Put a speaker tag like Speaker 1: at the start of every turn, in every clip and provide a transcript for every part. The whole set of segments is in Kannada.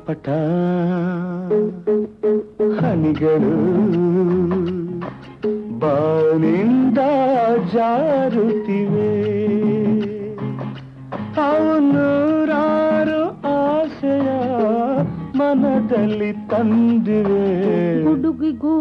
Speaker 1: ತಟಪಟ ಹನಿಗಳು ಬಾನಿಂದ ಜಾರುತ್ತಿವೆ. ಅವನೂರಾರು ಆಸೆಯ ಮನದಲ್ಲಿ ತಂದಿವೆ.
Speaker 2: ಹುಡುಗಿಗೂ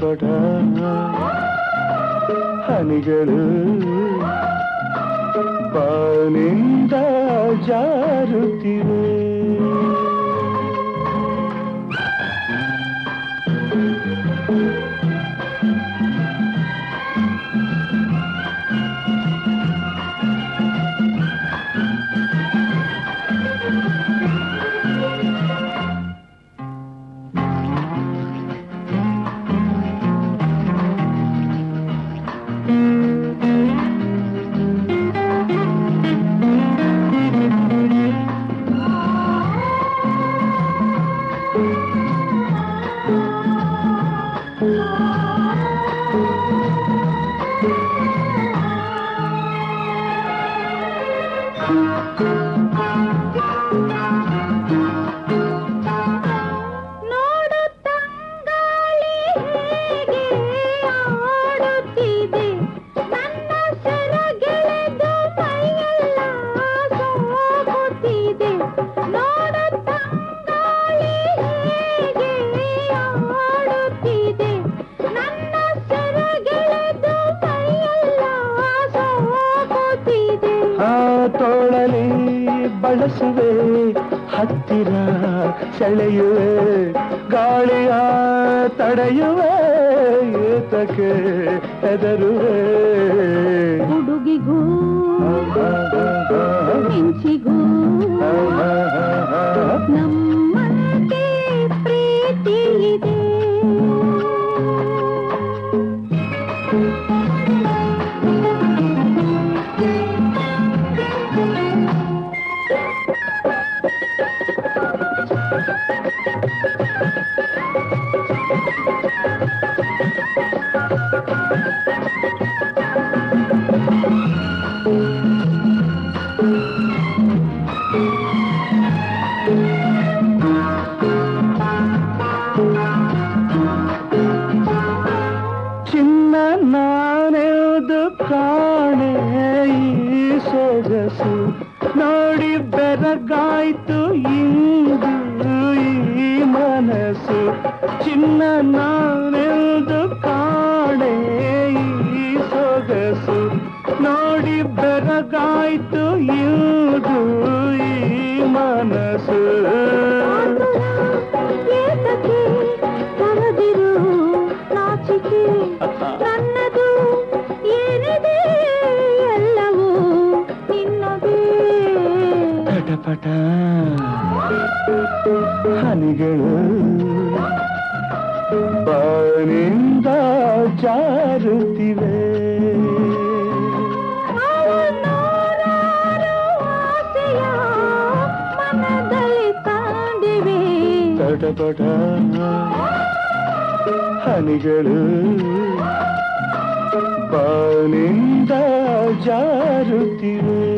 Speaker 1: ತಟಪಟ ಹನಿಗಳು ಬಾನಿಂದ ಜಾರುತ್ತಿವೆ.
Speaker 2: Thank
Speaker 1: you. ತೋಳಲಿ ಬಳಸುವೆ ಹತ್ತಿರ ಸೆಳೆಯುವೆ ಗಾಳಿಯ ತಡೆಯುವೆ ಏತಕ್ಕೆ ಹೆದರುವೆ.
Speaker 2: ಹುಡುಗಿಗೂ ಮಿಂಚಿಗೂ
Speaker 1: ಕಾಣೆ ಈ ಸೊಗಸು ನೋಡಿ ಬೆರಗಾಯ್ತು ಇಂದು ಈ ಮನಸ್ಸು ಚಿನ್ನ ನಾನೆದು ಪಟಪಟ. ಹನಿಗಳು ಬಾನಿಂದ ಜಾರುತ್ತಿವೆ. ಪಟಪಟ ಹನಿಗಳು ಬಾನಿಂದ ಜಾರುತ್ತಿವೆ.